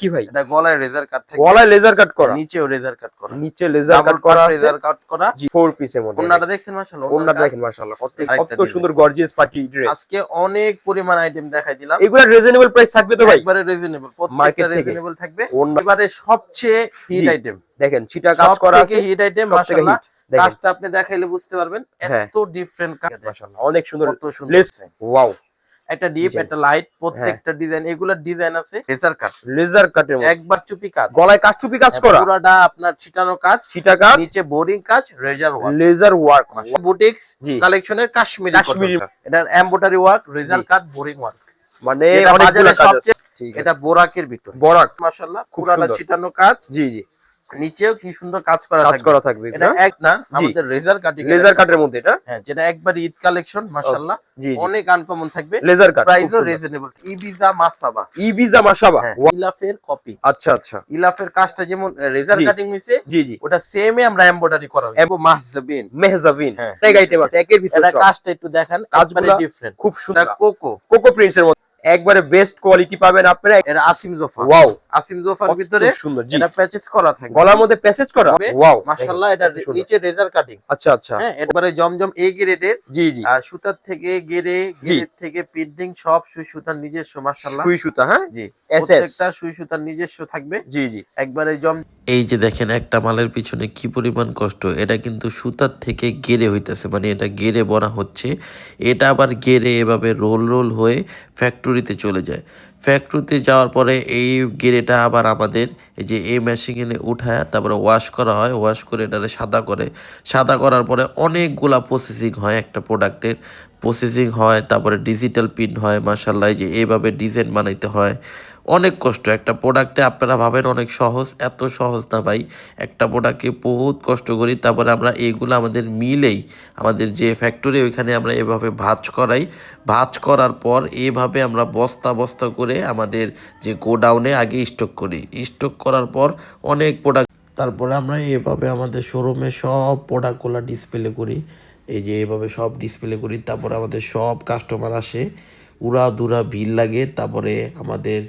কি ভাই? এটা গলায় রেজার কাট থাকে গলায় লেজার কাট করা। নিচেও রেজার কাট করা। নিচে লেজার কাট করা আছে। রেজার কাট করা। জি ফোর পিসের মধ্যে। দেখছেন মাশাআল্লাহ? ওন্নাটা দেখেন মাশাআল্লাহ। কত সুন্দর গর্জিয়াস পার্টি ড্রেস আজকে অনেক পরিমাণ আইটেম দেখাই দিলাম। এগুলা রিজনেবল প্রাইস থাকবে তো ভাই? একবারে রিজনেবল প্রত্যেকটা রিজনেবল থাকবে। এবারে সবচেয়ে হিট আইটেম দেখেন ছিটা কাজ করা আছে। হিট আইটেম মাশাআল্লাহ। কাজটা আপনি দেখাইলে বুঝতে পারবেন। হ্যাঁ। এত ডিফারেন্ট কাজ। মাশাআল্লাহ অনেক সুন্দর কত সুন্দর ওয়াও একটা ডিপ। একটা লাইট প্রত্যেকটা ডিজাইন এগুলার ডিজাইন আছে। লেজার কাট লেজার কাটের একবার চুপি কাজ। গলায় কাঠচুপি কাজ করা? পুরাটা আপনার ছিটানো কাজ ছিটা কাজ? নিচে বোরিং কাজ razor work laser work boutiques কালেকশনের কাশ্মীরি কাশ্মীরি cotton। এটার embroidery work razor. Cut boring work মানে এটা অনেকগুলো কাজ আছে। এটা বোরাকের ভিতর। বোরাক। মাশাআল্লাহ পুরাটা। ছিটানো কাজ। জি জি। নিচেও কি সুন্দর কাজ করা কাজ করা থাকবে এটা এক না আমাদের রেজার কাটিং লেজার কাটের মধ্যে এটা? হ্যাঁ যেটা একবার ঈদ কালেকশন মাশাআল্লাহ। অনেক আনকমন থাকবে। লেজার কাট প্রাইসও reasonable Ibiza Masaba Ibiza Masaba হ্যাঁ ইলাফের কপি আচ্ছা আচ্ছা। ইলাফের কাজটা যেমন রেজার জি। কাটিং হইছে জি জি। ওটা সেমে আমরা এমব্রয়ডারি করা হয়েছে। এবং মাহজাবিন মেহজাবিন হ্যাঁ। এক আইটেম আছে একের ভিতরে এটা কাজটা একটু দেখেন কাজগুলা ডিফারেন্ট খুব সুন্দর। কোকো কোকো প্রিন্টস এর মধ্যে একবারে বেস্ট কোয়ালিটি পাবেন আপনারা। এটা আসিম জোফা। ওয়াও আসিম জোফার ভিতরে সুন্দর এটা প্যাচেস করা থাকে গলার মধ্যে প্যাসেজ করা? ওয়াও মাশাআল্লাহ এটা নিচে রেজার কাটিং আচ্ছা আচ্ছা। হ্যাঁ এবারে জমজম এ গ্রেডের জি জি। আর সুতার থেকে গেরে। গেরের থেকে প্রিন্টিং সব সুই সুতার নিজস্ব মাশাআল্লাহ। সুই সুতা হ্যাঁ? জি। প্রত্যেকটা সুই সুতার নিজস্ব থাকবে। জি জি। একবারে জম এই যে দেখেন, একটা মালের পিছনে কি পরিমাণ কষ্ট, এটা কিন্তু সুতার থেকে গেরে হইতেছে মানে এটা গেরে বনা হচ্ছে, এটা আবার গেরে এভাবে রোল রোল হয়ে ফ্যাক্টরিতে চলে যায়। ফ্যাক্টরিতে যাওয়ার পরে এই গেরেটা আবার আমাদের এই যে এই মেশিনে উঠায় তারপরে ওয়াশ করা হয় ওয়াশ করে এটারে সাদা করে, সাদা করার পরে অনেকগুলা প্রসেসিং হয় একটা প্রোডাক্টের প্রসেসিং হয়, তারপরে ডিজিটাল প্রিন্ট হয় মার্শাল্লাহ যে এইভাবে ডিজাইন বানাইতে হয়। অনেক কষ্ট। একটা প্রোডাক্টে আপনারা ভাবেন অনেক সহজ, এত সহজ না ভাই। একটা প্রোডাক্টকে বহুত কষ্ট করি, তারপরে আমরা এইগুলো আমাদের মিলেই আমাদের যে ফ্যাক্টরি ওইখানে আমরা এভাবে ভাজ করাই। ভাজ করার পর এভাবে আমরা বস্তা বস্তা করে আমাদের যে গোডাউনে আগে স্টক করি। স্টক করার পর অনেক প্রোডাক্ট তারপরে আমরা এভাবে আমাদের শোরুমে সব প্রোডাক্টগুলো ডিসপ্লে করি। এই যে এভাবে সব ডিসপ্লে করি, তারপরে আমাদের সব কাস্টমার আসে। উড়া দুরা ভিড় লাগে, তারপরে আমাদের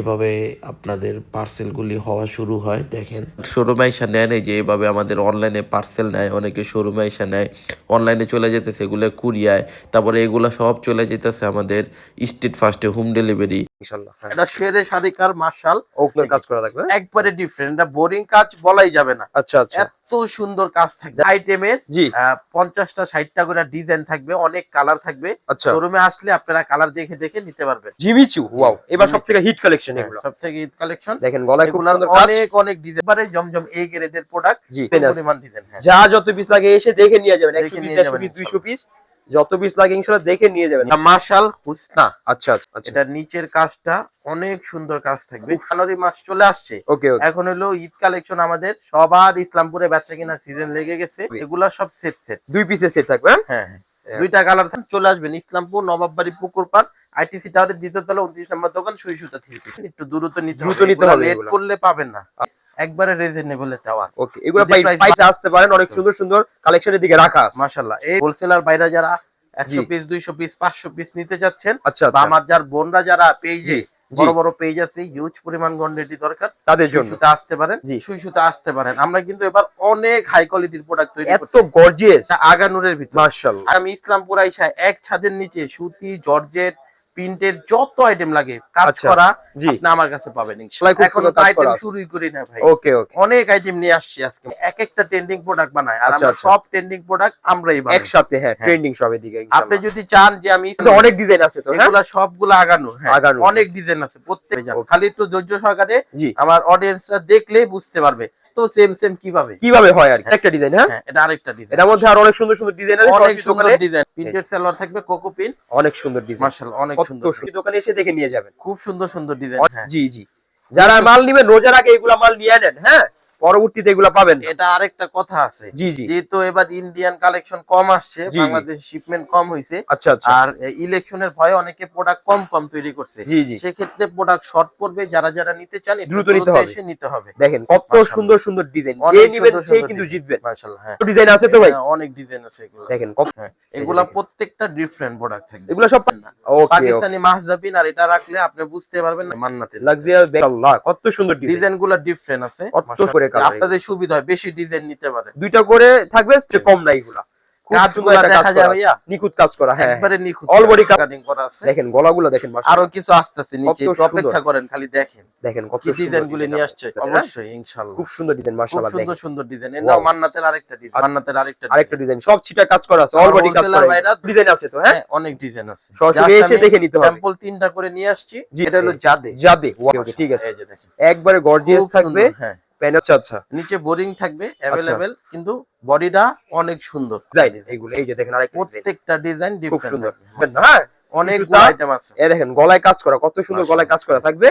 এভাবে আপনাদের পার্সেলগুলি হওয়া শুরু হয় দেখেন। শোরুমে এসে নেয় যে এভাবে আমাদের অনলাইনে পার্সেল নেয় অনেকে শোরুমে এসে নেয় অনলাইনে চলে যেতেছে এগুলো কুরিয়ায় তারপরে এগুলো সব চলে যেতেছে আমাদের স্ট্রিট ফার্স্টে হোম ডেলিভারি ইনশাআল্লাহ এটা শেরে শাড়িকার মার্শাল। ওপেন কাজ করা থাকবে? একবারে ডিফারেন্ট এটা বোরিং কাজ বলাই যাবে না। আচ্ছা আচ্ছা। সুন্দর কাজ থাকবে। আইটেমের পঞ্চাশটা ষাটটা করে ডিজাইন থাকবে অনেক কালার থাকবে। আচ্ছা। শোরুমে আসলে আপনারা কালার দেখে দেখে নিতে পারবেন। জিবিচু ওয়াও এবার সবথেকে হিট কালেকশন এগুলো। সব থেকে হিট কালেকশন দেখেন গলায় খুব সুন্দর অনেক অনেক ডিজাইন পারে জমজম এই গ্রেডের প্রোডাক্ট জি পরিমাণ ডিজাইন হ্যাঁ। যা যত পিস লাগে এসে দেখে নিয়ে যাবেন। দেখে একশো পিস নিয়ে দেড়শো যাবেন পিস দুইশো পিস যত পিস লাগে ইনশাল্লাহ দেখে নিয়ে যাবেন। মার্শাল হুসনা। আচ্ছা আচ্ছা আচ্ছা। এটা নিচের কাজটা অনেক সুন্দর কাজ থাকবে। জানুয়ারি মাস চলে আসছে। ওকে এখন হলো ঈদ কালেকশন আমাদের। সবার ইসলামপুরে বেচা কিনা সিজন লেগে গেছে। এগুলা সব সেট সেট দুই পিসের সেট থাকবে হ্যাঁ? হ্যাঁ হ্যাঁ। দুইটা কালার চলে আসবেন। ইসলামপুর নবাববাড়ি পুকুর পাড় আইটিসি টাওয়ারের দ্বিতীয় তলা উনত্রিশ নম্বর দোকান সুই সুতা থ্রি একটু দ্রুত নিতে দ্রুত নিতে হবে লেট করলে পাবেন না। একবারে রিজনেবল দেওয়া। ওকে এগুলো পাই আসতে পারেন অনেক সুন্দর সুন্দর কালেকশনের দিকে রাখা আছে। মাশাল্লাহ এই হোলসেলার বাইরা যারা একশো জি। পিস দুইশো পিস পাঁচশো পিস নিতে চাচ্ছেন আচ্ছা বা আচ্ছা আমার যার বোনরা যারা পেজে বড় বড় পেজ আছে হিউজ পরিমাণ কোয়ান্টিটি দরকার তাদের জন্য। সুতা আসতে পারেন। সুই সুতা আসতে পারেন। আমরা কিন্তু এবার অনেক হাই কোয়ালিটির প্রোডাক্ট তৈরি এত গর্জিয়াস আগানুরের ভিতর। মার্শাল্লাহ আমি ইসলামপুর আইসা এক ছাদের নিচে সুতি জর্জেট প্রিন্টের যত আইটেম লাগে কাজ আচ্ছা, করা আপনি আমার কাছে পাবেন এখন আইটেম শুরুই করি না ভাই। ওকে ওকে। অনেক আইটেম নিয়ে আসছি আজকে। এক একটা ট্রেন্ডিং প্রোডাক্ট বানাই আর আচ্ছা, আমরা আচ্ছা। সব ট্রেন্ডিং প্রোডাক্ট আমরাই বানাই। একসাথে হ্যাঁ। ট্রেন্ডিং সবের দিকে আপনি যদি চান যে আমি অনেক ডিজাইন আছে তো হ্যাঁ? এগুলা সবগুলো আগানো হ্যাঁ আগানো। অনেক ডিজাইন আছে প্রত্যেক. খালি একটু ধৈর্য সহকারে আমার অডিয়েন্সরা দেখলেই বুঝতে পারবে। তো সেম সেম কীভাবে? কীভাবে হয় আর কি? একটা ডিজাইন হ্যাঁ? হ্যাঁ এটা আরেকটা ডিজাইন এটার মধ্যে আর অনেক সুন্দর সুন্দর ডিজাইন আছে অনেক সুন্দর ডিজাইন থাকবে কোকো পিন অনেক সুন্দর ডিজাইন মাশাআল্লাহ অনেক সুন্দর। দোকানে এসে দেখে নিয়ে যাবেন। খুব সুন্দর সুন্দর ডিজাইন হ্যাঁ। জি জি। যারা মাল নিবেন রোজার আগে এগুলা মাল নিয়ে নেন হ্যাঁ? পরবর্তীতে এগুলা পাবেন এটা আরেকটা কথা আছে। জি জি। যেহেতু এবার ইন্ডিয়ান কালেকশন কম আসছে। বাংলাদেশ শিপমেন্ট কম হয়েছে আচ্ছা আচ্ছা। আর ইলেকশনের ভয়ে অনেকে প্রোডাক্ট কম কম তৈরি করছে। জি জি। সেক্ষেত্রে প্রোডাক্ট শর্ট পড়বে যারা যারা নিতে চান দ্রুত নিতে হবে। নিতে হবে। দেখেন কত সুন্দর সুন্দর ডিজাইন যে নিবেন সেই কিন্তু। জিতবেন। মাশাআল্লাহ হ্যাঁ। ডিজাইন আছে তো ভাই? অনেক ডিজাইন আছে এগুলো। দেখেন কত হ্যাঁ এগুলা প্রত্যেকটা ডিফারেন্ট প্রোডাক্ট থাকবে। এগুলো সব। ওকে পাকিস্তানি মাহজাবিন আর এটা রাখলে আপনি বুঝতে পারবেন না মান্নাতের। লাক্সারিয়াস আল্লাহ কত সুন্দর ডিজাইন ডিজাইনগুলা ডিফারেন্ট আছে কত করে আপনাদের সুবিধা হয় বেশি ডিজাইন নিতে পারে। দুইটা করে থাকবে কম না এগুলা। খুব কাজগুলা সুন্দর একটা দেখা কাজ যায় করা ভাইয়া? নিখুঁত কাজ করা হ্যাঁ হ্যাঁ। কাটিং করা আছে। দেখেন গলাগুলো দেখেন আরও কিছু আসতেছে নিচে অপেক্ষা করেন খালি দেখেন। দেখেন কত ডিজাইন গুলি নিয়ে আসছে? হ্যাঁ? অবশ্যই ইনশাআল্লাহ। খুব সুন্দর ডিজাইন মাশাআল্লাহ সুন্দর সুন্দর ডিজাইন Wow. নাও মান্নাতের আরেকটা ডিজাইন মান্নাতের আরেকটা আরেকটা ডিজাইন সব ছিটা কাজ করা আছে অল বডি কাজ করা ডিজাইন আছে। তো হ্যাঁ? অনেক ডিজাইন আছে। সরাসরি এসে দেখে নিতে হবে। স্যাম্পল তিনটা করে নিয়ে আসছি। জি। এটা হলো জাদে। যাবে ওকে ওকে ঠিক আছে। এই যে দেখেন। একবারে গর্জিয়াস থাকবে। হ্যাঁ। আচ্ছা আচ্ছা। নিচে বোরিং থাকবে অ্যাভেলেবেল কিন্তু বডিটা অনেক সুন্দর। ডিজাইন এই যে দেখেন আরেকটা প্রত্যেকটা ডিজাইন ডিফারেন্ট সুন্দর। হ্যাঁ। অনেক আইটেম আছে। এই দেখেন গলায় কাজ করা কত সুন্দর গলায় কাজ করা থাকবে।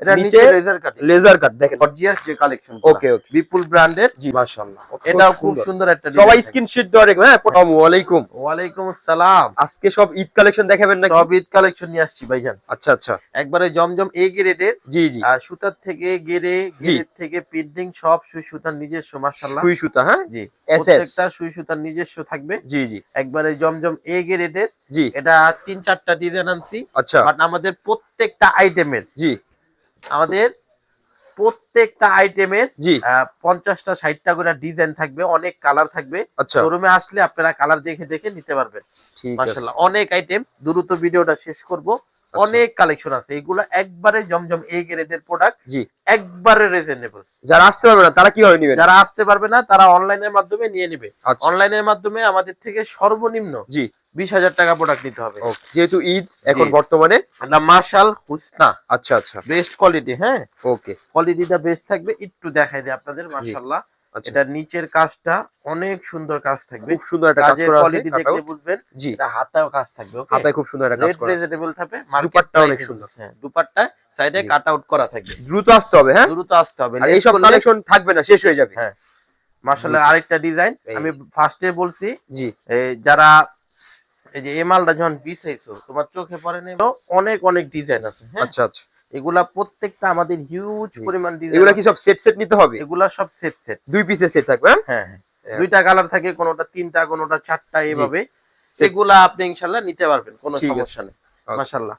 এটা নিচে নিচে লেজার কাটিং লেজার কাট দেখেন। গর্জিয়াস যে কালেকশন ওকে ওকে বিপুল ব্র্যান্ডের জি মাশাআল্লাহ। কত খুব সুন্দর। একটা সবাই স্ক্রিনশট হ্যাঁ? আসসালামু আলাইকুম ওয়ালাইকুম আসসালাম। আজকে সব ঈদ কালেকশন দেখাবেন নাকি? সব ঈদ কালেকশন নিয়ে আসছি ভাইজান। আচ্ছা আচ্ছা। একবারে জমজম এ গ্রেডের জি জি। আর সুতার থেকে গেরে। গেরের থেকে প্রিন্টিং সব সুই সুতার নিজস্ব মাশাআল্লাহ। সুই সুতা হ্যাঁ? জি। প্রত্যেকটা সুই সুতার নিজস্ব থাকবে। জি জি। একবারে জমজম এ গ্রেডের জি। এটা তিন চারটা ডিজাইন আনছি। আচ্ছা। বাট আমাদের প্রত্যেকটা আইটেমের জি। আমাদের প্রত্যেকটা আইটেমের জি। পঞ্চাশটা ষাটটা করে ডিজাইন থাকবে অনেক কালার থাকবে। আচ্ছা। শোরুমে আসলে আপনারা কালার দেখে দেখে নিতে পারবেন। মাসাল্লাহ অনেক আইটেম দ্রুত ভিডিওটা শেষ করব। অনেক কালেকশন আছে। এগুলো একবারে জমজম এ গ্রেডের প্রোডাক্ট জি। একবারে রিজনেবল যারা আসতে পারবে না তারা কীভাবে নেবেন? যারা আসতে পারবে না তারা অনলাইনের মাধ্যমে নিয়ে নেবে। আচ্ছা। অনলাইনের মাধ্যমে আমাদের থেকে সর্বনিম্ন জি। বিশ হাজার টাকা প্রোডাক্ট নিতে হবে। যেহেতু ঈদ এখন বর্তমানে। এটা মার্শাল হুসনা। আচ্ছা আচ্ছা। বেস্ট কোয়ালিটি হ্যাঁ? ওকে কোয়ালিটিটা বেস্ট থাকবে। একটু দেখাই দিই আপনাদের মার্শাল্লাহ আচ্ছা এটা নিচের কাজটা অনেক সুন্দর কাজ থাকবে। খুব সুন্দর একটা কাজ করা আছে কোয়ালিটি cutout। বুঝবেন জি। এটা হাতাও কাজ থাকবে ওকে হাতায় খুব সুন্দর একটা কাজ করা আছে। ভেজিটেবল থাকবে দুপাট্টা অনেক সুন্দর। হ্যাঁ দুপাট্টা সাইডে কাট আউট করা থাকবে। দ্রুত আসতে হবে হ্যাঁ? দ্রুত আসতে হবে। আর এইসব কালেকশন থাকবে না শেষ হয়ে যাবে। হ্যাঁ। দ্রুত। আরেকটা ডিজাইন আমি ফার্স্টে বলছি জি। এই যারা এই যে এমালটা যখন বিছাইছো তোমার চোখে পড়ে নেই অনেক অনেক ডিজাইন আছে হ্যাঁ? আচ্ছা আচ্ছা। এগুলা প্রত্যেকটা আমাদের হিউজ পরিমাণ ডিজাইন এগুলা কি সব সেট সেট নিতে হবে? এগুলা সব সেট সেট দুই পিসের সেট থাকবে হ্যাঁ? হ্যাঁ হ্যাঁ। হ্যাঁ। দুইটা কালার থাকে কোনোটা তিনটা কোনোটা চারটা এইভাবে সেগুলা আপনি ইনশাল্লাহ নিতে পারবেন কোনো সমস্যা নেই. মাশাল্লাহ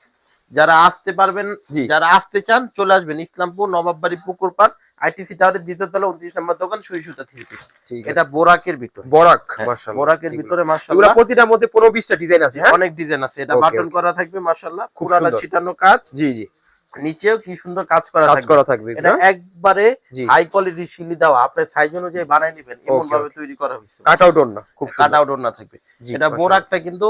যারা আসতে পারবেন যারা আসতে চান চলে আসবেন ইসলামপুর নবাববাড়ি পুকুর পাড় আইটিসি টাওয়ারের দ্বিতীয় তলা উনত্রিশ নম্বর দোকান সুই সুতা থ্রি পিস। ঠিক এটা বোরাকের ভিতরে। বরাক মাশাআল্লাহ। বোরাকের ভিতরে এগুলা মাশাল্লাহ প্রতিটার মধ্যে 15 20টা ডিজাইন আছে হ্যাঁ? অনেক ডিজাইন আছে। এটা বাটন করা থাকবে মাশাল্লাহ খুব পুরাটা। ছিটানো কাজ। জি জি। নিচেও কি সুন্দর কাজ করা কাজ থাকবে? করা থাকবে এটা হ্যাঁ? একবারে হাই কোয়ালিটি শিলি দেওয়া। আপনার সাইজ অনুযায়ী বানাই নেবেন এমন ভাবে তৈরি করা হয়েছে। কাট আউট না খুব কাট আউট না থাকবে। এটা। বোরাকটা কিন্তু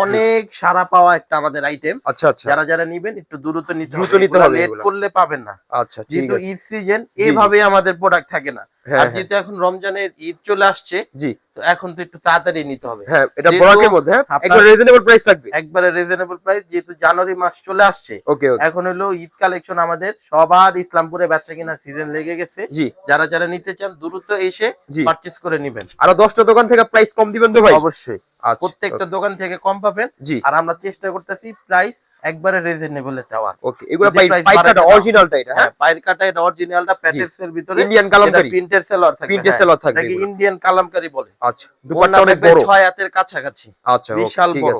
অনেক সারা পাওয়া একটা আমাদের আইটেম আচ্ছা আচ্ছা। যারা যারা নিবেন একটু দ্রুত নিতে দ্রুত নিতে হবে লেট। করলে পাবেন না। আচ্ছা কিন্তু যেহেতু ঈদ সিজন এইভাবে আমাদের প্রোডাক্ট থাকে না। আর হ্যাঁ, যেহেতু এখন রমজানের ঈদ চলে আসছে জি। তো এখন তো একটু তাড়াতাড়ি নিতে হবে। হ্যাঁ এটা বরাকের মধ্যে হ্যাঁ রিজনেবল প্রাইস থাকবে। একবারে রিজনেবল প্রাইস যেহেতু জানুয়ারি মাস চলে আসছে ওকে এখন হলো ঈদ কালেকশন আমাদের সবার ইসলামপুরে বেচা কিনা সিজন লেগে গেছে। জি। যারা যারা নিতে চান দ্রুত এসে পারচেজ করে নেবেন। আরও 10টা দোকান থেকে প্রাইস কম দিবেন তো ভাই? অবশ্যই। আচ্ছা প্রত্যেকটা দোকান থেকে কম পাবেন। জি। আর আমরা চেষ্টা করতেছি প্রাইস একবারে রিজনেবল দেওয়ার ওকে এগুলো পাইকাটা অরিজিনালটা এটা হ্যাঁ? হ্যাঁ পায়ের কাটা এটা অরিজিনালটা ভিতরে। ইন্ডিয়ান কালামকারী। প্রিন্টের সেলর প্রিন্টের হ্যাঁ, সেলর এটাকে এগুলো। ইন্ডিয়ান কালামকারী বলে। আচ্ছা দুপাট্টা অনেক বড়। ছয় হাতের কাছাকাছি। আচ্ছা বিশাল বড়।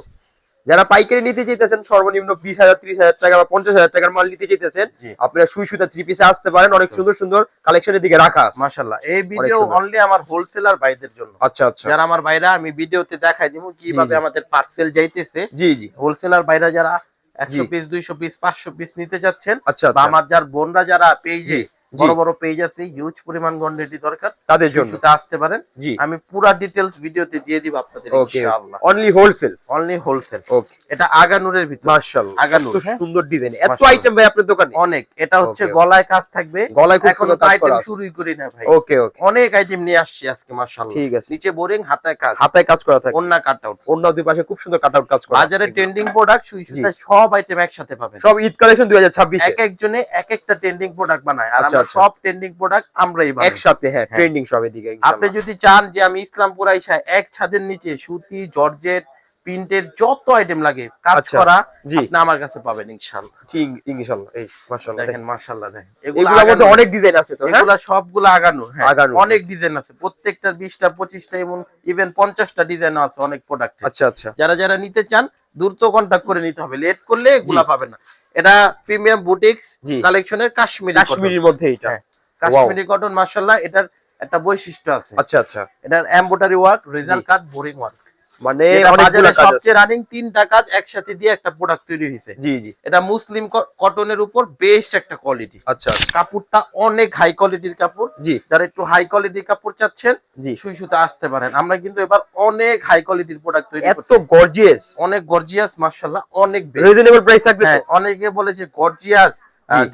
যারা পাইকারি নিতে চাইতেছেন সর্বনিম্ন বিশ হাজার ত্রিশ হাজার টাকা বা পঞ্চাশ হাজার টাকার মাল নিতে চাইতেছেন আপনারা সুই সুতা থ্রি পিসে আসতে পারেন। অনেক সুন্দর সুন্দর কালেকশনের দিকে রাখা আছে। মাশাআল্লাহ। এই ভিডিও অনলি আমার হোলসেলার ভাইদের জন্য। আচ্ছা আচ্ছা। যারা আমার ভাইরা আমি ভিডিওতে দেখাই দিব কীভাবে আমাদের পার্সেল যাইতেছে। জি জি। হোলসেলার ভাইরা যারা একশো পিস দুইশো পিস পাঁচশো পিস নিতে চাচ্ছেন। আচ্ছা বা আচ্ছা আমার যার বোনরা যারা পেজে জি। বড় বড় পেজ আছে হিউজ পরিমাণ কোয়ান্টিটি দরকার। তাদের জন্য। সুতা আসতে পারেন। আমি পুরা ডিটেলস ভিডিওতে দিয়ে দিব আপনাদের ইনশাআল্লাহ। Only wholesale only wholesale okay এটা আগানুরের ভিতর। মাশাআল্লাহ। আগানুর হ্যাঁ? সুন্দর ডিজাইন এত আইটেম ভাই আপনার দোকানে? অনেক। এটা হচ্ছে. গলায় কাজ থাকবে। গলায় খুব সুন্দর কাজ করা শুরুই করি না ভাই। ওকে ওকে অনেক আইটেম নিয়ে আসছি আজকে মাশাআল্লাহ। ঠিক আছে। নিচে বোরিং হাতায় কাজ। হাতায় কাজ করা থাকে। অন্য কাট আউট অন্য দুই পাশে খুব সুন্দর কাট আউট কাজ করা আছে। বাজারে ট্রেন্ডিং প্রোডাক্ট সুই সুতা সব আইটেম একসাথে পাবেন। সব ঈদ কালেকশন দুই হাজার ছাব্বিশে। এক একজনে এক একটা ট্রেন্ডিং প্রোডাক্ট বানায়। আর আচ্ছা। সব ট্রেন্ডিং প্রোডাক্ট আমরাই একসাথে হ্যাঁ হ্যাঁ। ট্রেন্ডিং সবের দিকে আপনি যদি চান যে আমি ইসলামপুর আইসা এক ছাদের নিচে সুতি জর্জেট প্রিন্টের যত আইটেম লাগে কাজ আচ্ছা, করা আপনি আমার কাছে পাবেন ইনশাআল্লাহ ইং- ইনশাআল্লাহ এই মাশাআল্লাহ। দেখেন মাশাআল্লাহ দেখেন। এগুলোর মধ্যে অনেক ডিজাইন আছে তো হ্যাঁ? এগুলা সবগুলো আগানো হ্যাঁ। আগানো। অনেক ডিজাইন আছে। প্রত্যেকটার বিশটা পঁচিশটা এবং ইভেন পঞ্চাশটা ডিজাইন আছে অনেক প্রোডাক্ট আচ্ছা আচ্ছা। যারা যারা নিতে চান দ্রুত কন্টাক্ট করে নিতে হবে। লেট করলে এগুলা পাবেন না। এটা প্রিমিয়াম বুটিক্স কালেকশনের কাশ্মীরি কাশ্মীরের মধ্যে এটা। হ্যাঁ, কাশ্মীরি কটন মাশাআল্লাহ এটার একটা বৈশিষ্ট্য আছে। আচ্ছা আচ্ছা। এটার embroidery work result cut boring work মানে বাজারে সবচেয়ে রানিং তিনটা কাজ একসাথে দিয়ে একটা প্রোডাক্ট তৈরি হয়েছে। জি জি। এটা মুসলিম কটনের উপর বেস্ট একটা কোয়ালিটি আচ্ছা আচ্ছা। কাপড়টা অনেক হাই কোয়ালিটির কাপড়। জি। যারা একটু হাই কোয়ালিটির কাপড় চাচ্ছেন জি। সুই সুতা আসতে পারেন। আমরা কিন্তু এবার অনেক হাই কোয়ালিটির প্রোডাক্ট তৈরি এত গর্জিয়াস অনেক গর্জিয়াস মাশাআল্লাহ অনেক রিজনেবল প্রাইস থাকবে হ্যাঁ অনেকে বলে যে গর্জিয়াস।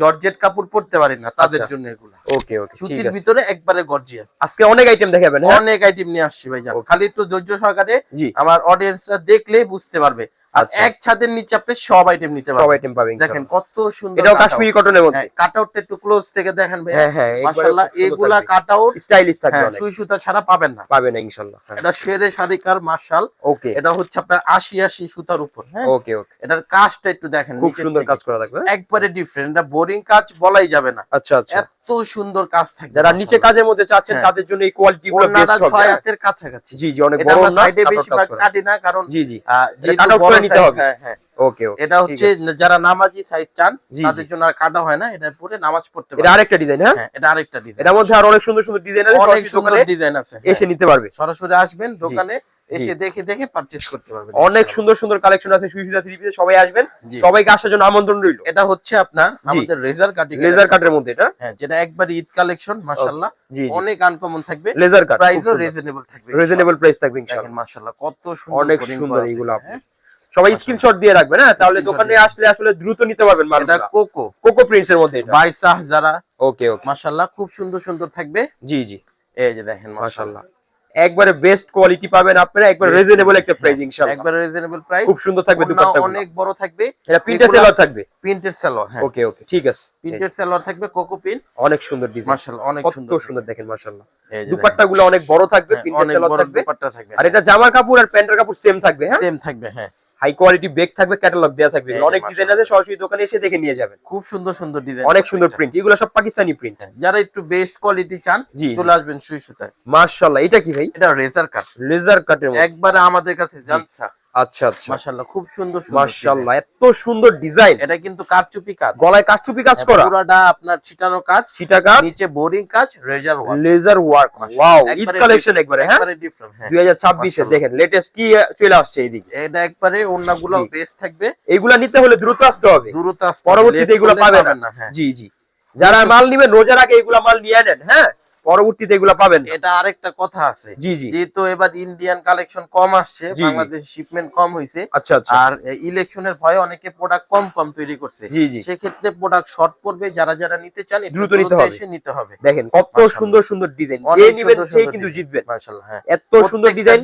জর্জেট কাপড় পরতে পারেন না তাদের আচ্ছা। জন্য এগুলো। ওকে ওকে সুতির ভিতরে একবারে গর্জিয়াস। আজকে অনেক আইটেম দেখাবেন হ্যাঁ? অনেক আইটেম নিয়ে আসছি ভাই. খালি একটু ধৈর্য সহকারে আমার অডিয়েন্সরা দেখলেই বুঝতে পারবে। আর আচ্ছা। এক ছাদের নিচে আপনি সব আইটেম নিতে সব আইটেম পাবেন দেখেন কত সুন্দর এটাও কাশ্মীরি কটনের মধ্যে। একটু ক্লোজ থেকে দেখেন ভাই হ্যাঁ হ্যাঁ মাশাআল্লাহ এগুলা কাট আউট স্টাইলিশ থাকবে অনেক। সুই সুতা ছাড়া পাবেন না। পাবেন না ইনশাআল্লাহ হ্যাঁ। এটা শেরে শাড়িকার মার্শাল ওকে এটা হচ্ছে আপনার আশি আশি সুতার উপর হ্যাঁ। ওকে ওকে এটার কাজটা একটু দেখেন খুব সুন্দর কাজ করা থাকবে হ্যাঁ? একবারে ডিফারেন্ট এটা বোরিং কাজ বলাই যাবে না। আচ্ছা আচ্ছা। এত সুন্দর কাজ থাকে যারা নিচে কাজের মধ্যে চাচ্ছেন হ্যাঁ। তাদের জন্য এই কোয়ালিটি গুলো বেস্ট হবে ছয় হ্যাঁ? হাতের কাছাকাছি জি জি অনেক এটা বড় না সাইডে কাজ করা। কাটি না কারণ জি জি করে নিতে হবে। হ্যাঁ, হ্যাঁ। ওকে ওকে এটা হচ্ছে যারা নামাজি সাইজ চান তাদের জন্য আর কাটা হয় না এটার পরে নামাজ পড়তে এটা আরেকটা ডিজাইন হ্যাঁ হ্যাঁ এটা আরেকটা ডিজাইন এটার মধ্যে আর অনেক সুন্দর সুন্দর ডিজাইন আছে অনেক সুন্দর ডিজাইন আছে এসে হ্যাঁ। নিতে পারবে সরাসরি আসবেন দোকানে এসে দেখে দেখে পারচেজ করতে পারবেন। অনেক সুন্দর সুন্দর কালেকশন আছে সুইসুদা থ্রি পিসে সবাই আসবেন। সবাইকে আসার জন্য আমন্ত্রণ রইল। এটা হচ্ছে আপনার আমাদের রেজার কাটিং লেজার কাটের মধ্যে এটা? হ্যাঁ যেটা একবার ঈদ কালেকশন মাশাআল্লাহ। অনেক আনকমন থাকবে। লেজার কাট প্রাইসও রিজনেবল থাকবে রিজনেবল প্রাইস থাকবে ইনশাআল্লাহ। মাশাআল্লাহ কত সুন্দর অনেক সুন্দর এইগুলো আপনি। হ্যাঁ? সবাই। স্ক্রিনশট দিয়ে রাখবেন হ্যাঁ? তাহলে দোকানে আসলে আসলে দ্রুত নিতে পারবেন এটা কোকো কোকো প্রিন্টস এর মধ্যে এটা। বাই শাহ যারা ওকে ওকে মাশাআল্লাহ খুব সুন্দর সুন্দর থাকবে। জি জি। এই যে দেখেন মাশাআল্লাহ। একবারে বেস্ট কোয়ালিটি পাবেন আপনারা একবার রিজনেবল একটা প্রাইস হ্যাঁ, ইনশাআল্লাহ। একবারে রিজনেবল প্রাইস খুব সুন্দর থাকবে দুপাট্টা অনেক বড় থাকবে। এটা প্রিন্টেড সেলর থাকবে? প্রিন্টেড সেলর হ্যাঁ। ওকে ওকে ঠিক আছে। প্রিন্টেড সেলর থাকবে কোকো প্রিন্ট অনেক সুন্দর ডিজাইন মাশাআল্লাহ অনেক কত সুন্দর সুন্দর দেখেন মাশাআল্লাহ। এই যে দুপাট্টা গুলো অনেক বড় থাকবে প্রিন্টেড প্রিন্টের অনেক সেলার থাকবে। থাকবে আর এটা জামা কাপড় আর প্যান্টের কাপড় সেম থাকবে হ্যাঁ? সেম থাকবে হ্যাঁ। হাই কোয়ালিটি বেগ থাকবে ক্যাটালগ দেওয়া থাকবে। অনেক ডিজাইন আছে সরাসরি দোকানে এসে দেখে নিয়ে যাবেন। খুব সুন্দর সুন্দর ডিজাইন অনেক সুন্দর প্রিন্ট এগুলো সব পাকিস্তানি প্রিন্ট যারা একটু বেস্ট কোয়ালিটি চান। চলে আসবেন সুই সুতায় মাশাআল্লাহ এটা কি ভাই? এটা রেজার কাট লেজার কাটের একবারে আমাদের কাছে জানসা আচ্ছা আচ্ছা। মাশাআল্লাহ খুব সুন্দর মাশাআল্লাহ এত সুন্দর ডিজাইন। এটা কিন্তু কারচুপি কাজ। গলায় কাজ করা? পুরাটা আপনার ছিটানো কাজ ছিটা কাজ? নিচে বোরিং কাজ razor work. Laser work wow Eid collection একবারে হ্যাঁ? একবারে ডিফারেন্ট হ্যাঁ। 2026 এ দেখেন লেটেস্ট কি চলে আসছে এইদিকে? এটা একবারে ওন্নাগুলো জি। বেস্ট থাকবে। এইগুলা নিতে হলে দ্রুত আসতে হবে। দূরত্ব আসতে পরবর্তীতে এগুলো পাবেন না। হ্যাঁ। জি জি। যারা মাল নিবেন রোজার আগে এগুলা মাল নিয়ে নেন হ্যাঁ? পরবর্তীতে এগুলা পাবেন এটা আরেকটা কথা আছে। জি জি। যেহেতু এবার ইন্ডিয়ান কালেকশন কম আসছে। বাংলাদেশ শিপমেন্ট কম হয়েছে আচ্ছা আচ্ছা। আর ইলেকশনের ভয়ে অনেকে প্রোডাক্ট কম কম তৈরি করছে। জি জি। সেক্ষেত্রে প্রোডাক্ট শর্ট পড়বে যারা যারা নিতে চান দ্রুত নিতে হবে। এসে নিতে হবে। দেখেন কত সুন্দর সুন্দর ডিজাইন যে অনেক নিবেন সেই কিন্তু। জিতবেন। মাশাআল্লাহ হ্যাঁ। এত সুন্দর ডিজাইন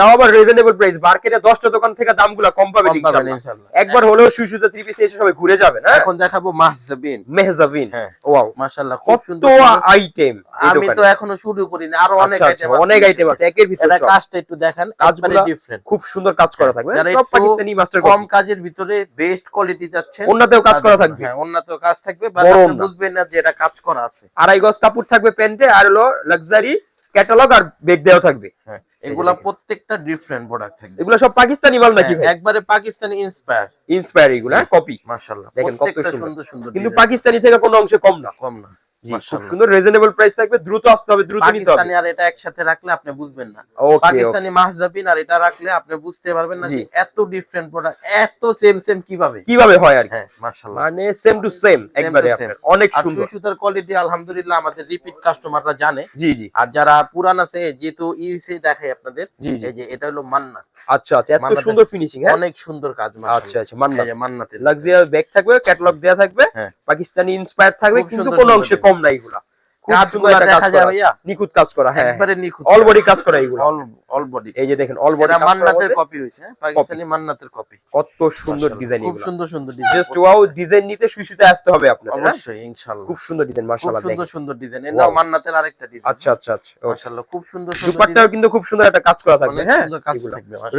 তাও আবার রিজনেবল প্রাইস মার্কেটে 10টা দোকান থেকে দামগুলো কম পাবেন পাবেন ইনশাআল্লাহ। একবার হলেও সুইসুতা থ্রি পিসে এসে সবাই ঘুরে যাবেন হ্যাঁ? এখন দেখাবো মাহজাবিন। মেহজাবিন। হ্যাঁ। ওয়াও। মাশাআল্লাহ খুব সুন্দর সুন্দর। আইটেম আমি তো এখনও শুরু করিনি আরও অনেক আচ্ছা আচ্ছা আইটেম অনেক আইটেম আছে একের ভিতরে এটা কাজটা একটু দেখেন একবারে ডিফারেন্ট খুব সুন্দর কাজ করা থাকবে। সব পাকিস্তানি মাস্টার কম কাজের ভিতরে বেস্ট কোয়ালিটি যাচ্ছে অন্যতেও কাজ করা থাকবে। হ্যাঁ অন্যতেও কাজ থাকবে বা আপনি বুঝবেন না যে এটা কাজ করা আছে। আড়াই গজ কাপড় থাকবে প্যান্টে আর হলো লাক্সারি ক্যাটালগ আর বেগ দেওয়া থাকবে। হ্যাঁ এগুলা প্রত্যেকটা ডিফারেন্ট প্রোডাক্ট থাকবে। এগুলো সব পাকিস্তানি মাল নাকি হ্যাঁ, ভাই? একবারে পাকিস্তানি ইন্সপায়ার ইন্সপায়ার এগুলো কপি মাশাআল্লাহ দেখেন কত সুন্দর। সুন্দর কিন্তু পাকিস্তানি থেকে কোনো অংশে কম না। কম না। খুব সুন্দর রিজনেবল প্রাইস থাকবে দ্রুত আসতে হবে দ্রুত নিতে হবে। পাকিস্তানি আর এটা একসাথে রাখলে আপনি বুঝবেন না। পাকিস্তানি মাহজাবিন আর এটা রাখলে আপনি বুঝতে পারবেন না যে এত ডিফারেন্ট প্রোডাক্ট এত সেম সেম কীভাবে? কীভাবে হয় আর হ্যাঁ মাশাআল্লাহ। মানে সেম টু সেম একবারে আপনার। অনেক সুন্দর। সুতার কোয়ালিটি আলহামদুলিল্লাহ আমাদের রিপিট কাস্টমাররা জানে। জি জি। আর যারা পুরান আছে যেহেতু ইউসি দেখাই আপনাদের এই যে এটা হলো মান্না। আচ্ছা আচ্ছা এত সুন্দর ফিনিশিং হ্যাঁ? অনেক সুন্দর কাজ আচ্ছা আচ্ছা মান্না মান্নাতে। লাক্সারিয়াস ব্যাগ থাকবে ক্যাটালগ দেওয়া থাকবে হ্যাঁ। পাকিস্তানি ইন্সপায়ার থাকবে কিন্তু কোনো অংশে design। কম খুব সুন্দর একটা কাজ দেখা করা যায় ভাইয়া নিখুঁত কাজ করা হ্যাঁ একবারে নিখুঁত অল বডি কাজ করা এগুলো অল অল বডি এই যে দেখেন অল বডি মান্নাতের কপি হয়েছে হ্যাঁ? পাকিস্তানি মান্নাতের কপি কত সুন্দর ডিজাইন খুব সুন্দর সুন্দর ডিজাইন জাস্ট ওয়াও ডিজাইন নিতে সুই আসতে হবে আপনাদের হ্যাঁ? অবশ্যই ইনশাআল্লাহ। খুব সুন্দর ডিজাইন খুব সুন্দর সুন্দর ডিজাইন এটাও মান্নাতের আরেকটা ডিজাইন আচ্ছা আচ্ছা আচ্ছা মাশাআল্লাহ খুব সুন্দর সুন্দর দুপাট্টাও কিন্তু খুব সুন্দর একটা কাজ করা থাকবে হ্যাঁ।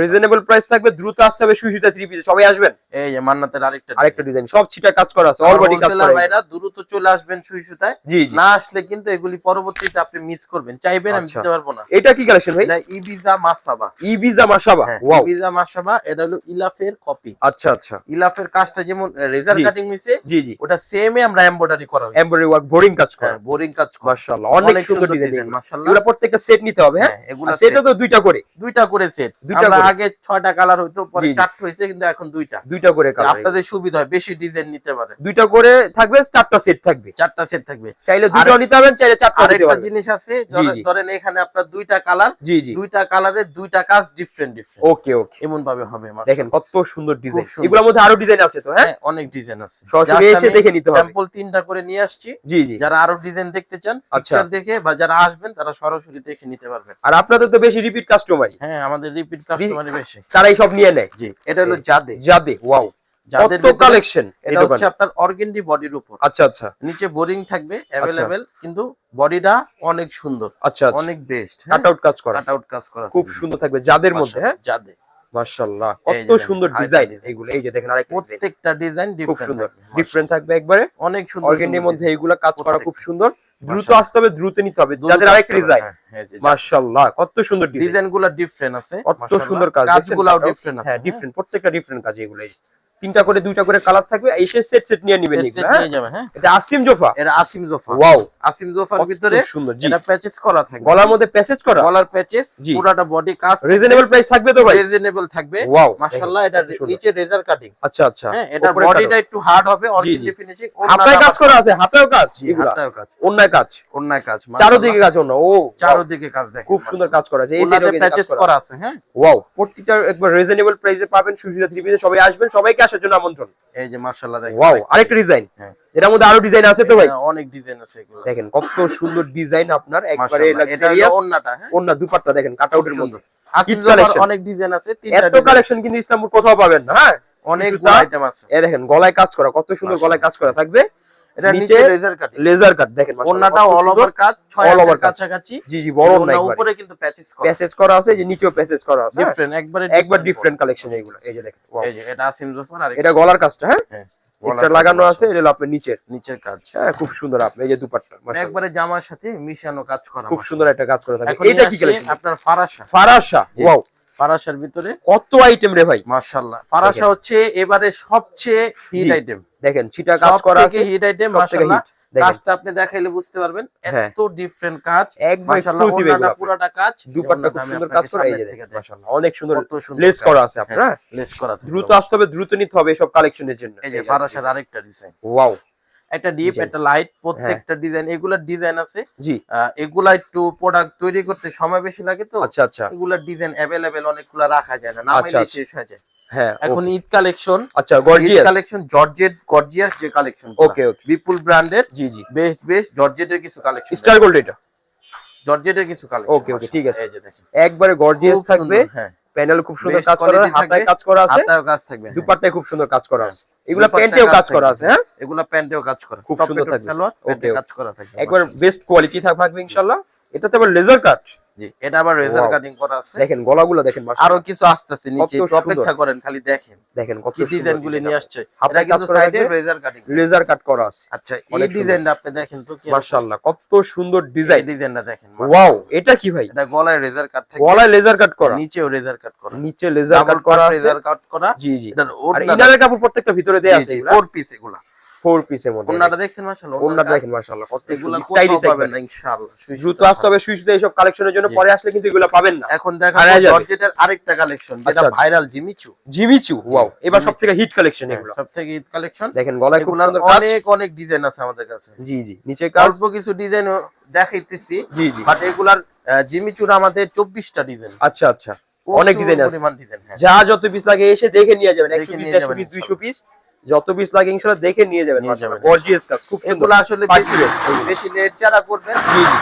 রিজনেবল প্রাইস থাকবে দ্রুত আসতে হবে সুইসুতে থ্রি পিস সবাই আসবেন? এই যে মান্নাতের আরেকটা আরেকটা ডিজাইন সব ছিটা কাজ করা আছে অল বডি কাজ করা। ভাইরা দ্রুত চলে আসবেন সুই জি জি। না আসলে কিন্তু এগুলি পরবর্তীতে আপনি মিস করবেন। চাইবেন আমি আচ্ছা। দিতে পারব না। এটা কি কালেকশন ভাই? ইবিজা মাসাবা ইবিজা হ্যাঁ ওয়াও ইবিজা মাসাবা এটা হলো ইলাফের কপি আচ্ছা আচ্ছা। ইলাফের কাজটা যেমন রেজার কাটিং হয়েছে জি জি। ওটা সেমে আমরা এমব্রয়ডারি করা হয়েছে। এমব্রয়ডারি ওয়ার্ক বোরিং কাজ করা। হ্যাঁ বোরিং কাজ করা। মাশাআল্লাহ অনেক সুন্দর ডিজাইন মাশাআল্লাহ। এগুলো প্রত্যেকটা সেট নিতে হবে হ্যাঁ? হ্যাঁ এগুলা সেটা তো দুইটা করে। দুইটা করে সেট দুইটা আমরা করে। আগে ছয়টা কালার হইতো পরে জি, জি। চারটা হয়েছে কিন্তু এখন দুইটা। দুইটা করে কালার আপনাদের সুবিধা হয় বেশি ডিজাইন নিতে পারে। দুইটা করে থাকবে চারটা সেট থাকবে। চারটা সেট থাকবে। চাইলে দুইটাও নিতে পারবেন চাইলে নিতে আরেকটা পারবেন। জিনিস আছে ধরেন- এখানে আপনার দুইটা কালার জি জি। দুইটা কালারের দুইটা কাজ ডিফারেন্ট ডিফারেন্ট ওকে ওকে। এমন ভাবে হবে দেখেন কত সুন্দর ডিজাইন এগুলোর মধ্যে আরও ডিজাইন আছে তো হ্যাঁ? হ্যাঁ অনেক ডিজাইন আছে। সরাসরি এসে দেখে নিতে হবে। স্যাম্পল তিনটা করে নিয়ে আসছি। জি জি। যারা আরও ডিজাইন দেখতে চান আচ্ছা। দেখে বা যারা আসবেন তারা সরাসরি দেখে নিতে পারবেন। আর আপনাদের তো বেশি রিপিট কাস্টমারই হ্যাঁ আমাদের রিপিট কাস্টমারই বেশি। তারাই সব নিয়ে নেয়। জি এটা হলো জাদে যাবে ওয়াও যাদের কত কালেকশন এই এটা হচ্ছে আপনার অর্গেন্ডি বডির উপর। আচ্ছা আচ্ছা। নিচে বোরিং থাকবে অ্যাভেলেবেল কিন্তু বডিটা অনেক সুন্দর আচ্ছা আচ্ছা। অনেক বেস্ট কাট আউট কাজ করা। কাট আউট কাজ করা খুব সুন্দর। থাকবে যাদের মধ্যে হ্যাঁ? যাদে মাশাআল্লাহ কত সুন্দর ডিজাইন এগুলো। এই যে দেখেন আরেকটা প্রত্যেকটা ডিজাইন খুব সুন্দর। ডিফারেন্ট থাকবে একবারে। অনেক সুন্দর অর্গেন্ডির মধ্যে এগুলা কাজ করা খুব সুন্দর। দ্রুত আসতে হবে দ্রুত নিতে হবে। যাদের আরেকটা ডিজাইন মাশাআল্লাহ কত সুন্দর ডিজাইনগুলো ডিফারেন্ট আছে কত সুন্দর কাজ কাজগুলাও ডিফারেন্ট আছে হ্যাঁ ডিফারেন্ট প্রত্যেকটা ডিফারেন্ট কাজ এগুলো। তিনটা করে দুইটা করে কালার থাকবে এসে সেট সেট নিয়ে নেবেন হ্যাঁ? যাবে হ্যাঁ। এটা আসিম জোফা এটা আসিম জোফা ওয়াও আসিম জোফার ভিতরে সুন্দর এটা প্যাচেস করা থাকবে। গলার মধ্যে প্যাসেজ করা? গলার প্যাচেস। পুরাটা বডি কাজ রিজনেবল প্রাইস থাকবে তো ভাই? রিজনেবল থাকবে। ওয়াও মাশাআল্লাহ এটা নিচে রেজার কাটিং আচ্ছা আচ্ছা। হ্যাঁ এটা বডিটা একটু হার্ড হবে জি। অরিজিনাল ফিনিশিং হাতায় কাজ করা আছে হাতেও কাজ? হাতায় কাজ। অন্যায় কাজ? অন্যায় কাজ চারোদিকে কাজ অন্য ও চারোদিকে কাজ দেখেন খুব সুন্দর কাজ করা আছে এই সাইডে প্যাচেস করা আছে। হ্যাঁ। ওয়াও প্রত্যেকটা একবার রিজনেবল প্রাইসে পাবেন সুশীলা থ্রি পিসে সবাই আসবেন সবাইকে আসার জন্য আমন্ত্রণ। এই যে মাশাআল্লাহ দেখেন। ওয়াও আরেকটা ডিজাইন হ্যাঁ। এটার মধ্যে আরও ডিজাইন আছে তো ভাই? অনেক ডিজাইন আছে এগুলো। দেখেন কত সুন্দর ডিজাইন আপনার একবারে লাক্সারিয়াস ওন্নাটা হ্যাঁ। অন্য দুপাট্টা দেখেন কাট আউটের মধ্যে অনেক ডিজাইন আছে তিনটা এত কালেকশন কিন্তু ইসলামপুর কোথাও পাবেন না হ্যাঁ? অনেক আইটেম আছে। এ দেখেন গলায় কাজ করা কত সুন্দর গলায় কাজ করা থাকবে। এটা নিচে নিচে লেজার কাটিং লেজার কাট দেখেন ওন্নাটা অল ওভার কাজ ছয় all over কাছাকাছি। জি জি বড় না ওন্না উপরে কিন্তু প্যাচেস করা। আছে যে নিচেও প্যাসেজ করা আছে। হ্যাঁ? ডিফারেন্ট একবারে একবার ডিফারেন্ট কালেকশন এগুলো এই যে দেখেন এই যে এটা আসিম জোফার আর এটা গলার কাজটা হ্যাঁ? হ্যাঁ, লাগানো আছে এটা আপনার নিচের। নিচের কাজ। হ্যাঁ খুব সুন্দর আপনি এই যে দুপাট্টা মাশাআল্লাহ। একবারে জামার সাথে মিশানো কাজ করা খুব সুন্দর একটা কাজ করে থাকে। এটা এটা কি কালেকশন আপনার ফারাসা ফারাসা ওয়াও ফারাসার ভিতরে। কত আইটেম রে ভাই? মাশাআল্লাহ। ফারাসা হচ্ছে এবারে সবচেয়ে হিট আইটেম দেখেন ছিটা কাজ করা আছে হিট আইটেম সব মাশাআল্লাহ। কাজটা আপনি দেখাইলে বুঝতে পারবেন। হ্যাঁ। এত ডিফারেন্ট কাজ। এক্সক্লুসিভ এগুলো পুরাটা কাজ। দুপাট্টা খুব সুন্দর কাজ করা এই যে। মাশাআল্লাহ অনেক সুন্দর লেস করা আছে আপনার হ্যাঁ, হ্যাঁ? লেস করা দ্রুত আসতে হবে দ্রুত নিতে হবে এসব কালেকশনের জন্য। এই যে ফারাসার আরেকটা ডিজাইন ওয়াও একটা ডিপ একটা লাইট প্রত্যেকটা ডিজাইন এগুলার ডিজাইন আছে। জি। এগুলা একটু প্রোডাক্ট তৈরি করতে সময় বেশি লাগে তো। আচ্ছা আচ্ছা। এগুলার ডিজাইন অ্যাভেলেবেল অনেকগুলা রাখা যায় না আচ্ছা, নামাইলে আচ্ছা। শেষ হয়ে যায়। হ্যাঁ এখন। ঈদ কালেকশন আচ্ছা গর্জিয়াস কালেকশন জর্জেট গর্জিয়াস যে কালেকশন ওকে ওকে বিপুল ব্র্যান্ডের জি জি। বেস্ট বেস্ট জর্জেটের কিছু কালেকশন স্টার গোল্ড এটা? জর্জেটের কিছু কালেকশন Okay, okay, ঠিক আছে। এই যে দেখেন। একবারে গর্জিয়াস থাকবে। হ্যাঁ। প্যানেল খুব সুন্দর কাজ করা হাতায় কাজ করা আছে হাতায় কাজ থাকবে হ্যাঁ। দুপাট্টায় খুব সুন্দর কাজ করা হ্যাঁ। আছে এগুলো দুপাট্টায় প্যান্টেও কাজ করা আছে হ্যাঁ? এগুলা প্যান্টেও কাজ করা খুব সুন্দর থাকবে। সালোয়ার প্যান্টে কাজ করা থাকবে। একবার বেস্ট কোয়ালিটি থাকবে ইনশাআল্লাহ এটাতে আবার লেজার কাট জি এটা আবার রেজার কাটিং করা আছে। দেখেন গলাগুলো দেখেন আরও কিছু আসতেছে নিচে অপেক্ষা করেন খালি দেখেন দেখেন কত ডিজাইন গুলি নিয়ে আসছে। এটা কিন্তু সাইডে রেজার কাটিং লেজার কাট করা আছে। আচ্ছা এই ডিজাইনটা আপনি দেখেন তো কি মাশাআল্লাহ কত সুন্দর ডিজাইন ডিজাইন ডিজাইনটা দেখেন ওয়াও এটা কি ভাই? এটা গলায় রেজার কাট থাকে গলায় লেজার কাট করা। নিচেও রেজার কাট করা। নিচে লেজার কাট করা আছে। রেজার কাট করা। জি জি। আর ইনারের কাপড় প্রত্যেকটা ভিতরে দেয়া আছে ফোর পিস এগুলা। ফোর পিসের মধ্যে। ওন্নাটা দেখছেন মাশাআল্লাহ? ওন্নাটা দেখেন মাশাআল্লাহ কত এগুলা স্টাইলিশ পাবেন না ইনশাআল্লাহ সুতা আসতে হবে এইসব কালেকশনের জন্য পরে আসলে কিন্তু এগুলো পাবেন না। এখন দেখা জর্জেটের আরেকটা কালেকশন যেটা। ভাইরাল জিমিচু জিমিচু ওয়াও এবার সবথেকে হিট কালেকশন এগুলো। সব থেকে ঈদ কালেকশন দেখেন গলায় খুব সুন্দর কাজ। অনেক অনেক ডিজাইন আছে আমাদের কাছে। জি জি নিচে কাজ। অল্প কিছু ডিজাইন দেখাইতেছি জি জি। বাট এগুলার জিমিচুর আমাদের চব্বিশটা ডিজাইন আচ্ছা আচ্ছা। অনেক ডিজাইন আছে। হ্যাঁ। যা যত পিস লাগে এসে দেখে নিয়ে যাবেন। দেখে একশো পিস নিয়ে দেড়শো যাবেন পিস দুইশো পিস যত পিস লাগে ইনশাআল্লাহ দেখে নিয়ে যাবেন। গর্জিয়াস কাজ খুব সুন্দর এগুলো আসলে বেশি। বেশি লেট যারা করবেন।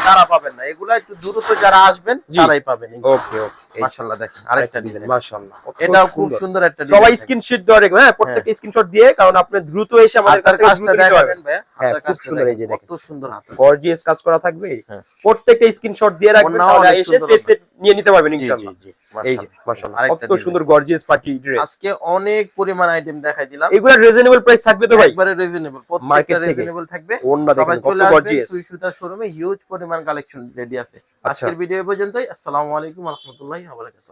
তারা পাবেন না এগুলো একটু দ্রুত যারা আসবেন তারাই পাবেন ওকে ওকে মাশাআল্লাহ দেখেন আরেকটা ডিজাইন মাশাআল্লাহ এটাও খুব সুন্দর। একটা সবাই স্ক্রিনশট দেওয়া রাখবেন হ্যাঁ প্রত্যেকটা স্ক্রিনশট দিয়ে কারণ আপনি দ্রুত এসে আমাদের কাছে দ্রুত নিতে পারবেন। হ্যাঁ, খুব সুন্দর এই যে দেখেন, দেখেন। কত সুন্দর হাত গর্জিয়াস কাজ করা থাকবে। হ্যাঁ। প্রত্যেকটা স্ক্রিনশট দিয়ে রাখবেন তাহলে অনেক এসে সেট সেট নিয়ে নিতে পারবেন জি জি ইনশাআল্লাহ। এই যে মাশাআল্লাহ। মাশাআল্লাহ কত সুন্দর গর্জিয়াস পার্টি ড্রেস আজকে অনেক পরিমাণ আইটেম দেখাই দিলাম। এগুলা রিজনেবল প্রাইস থাকবে তো ভাই? একবারে রিজনেবল প্রত্যেকটা রিজনেবল থাকবে। ওন্না দেখেন কত গর্জিয়াস সুই শোরুমে হিউজ পরিমাণ কালেকশন রেডি আছে। আচ্ছা। আজকের ভিডিও পর্যন্তই। আসসালামু আলাইকুম ওয়া রাহমাতুল্লাহি ওয়া বারাকাতুহু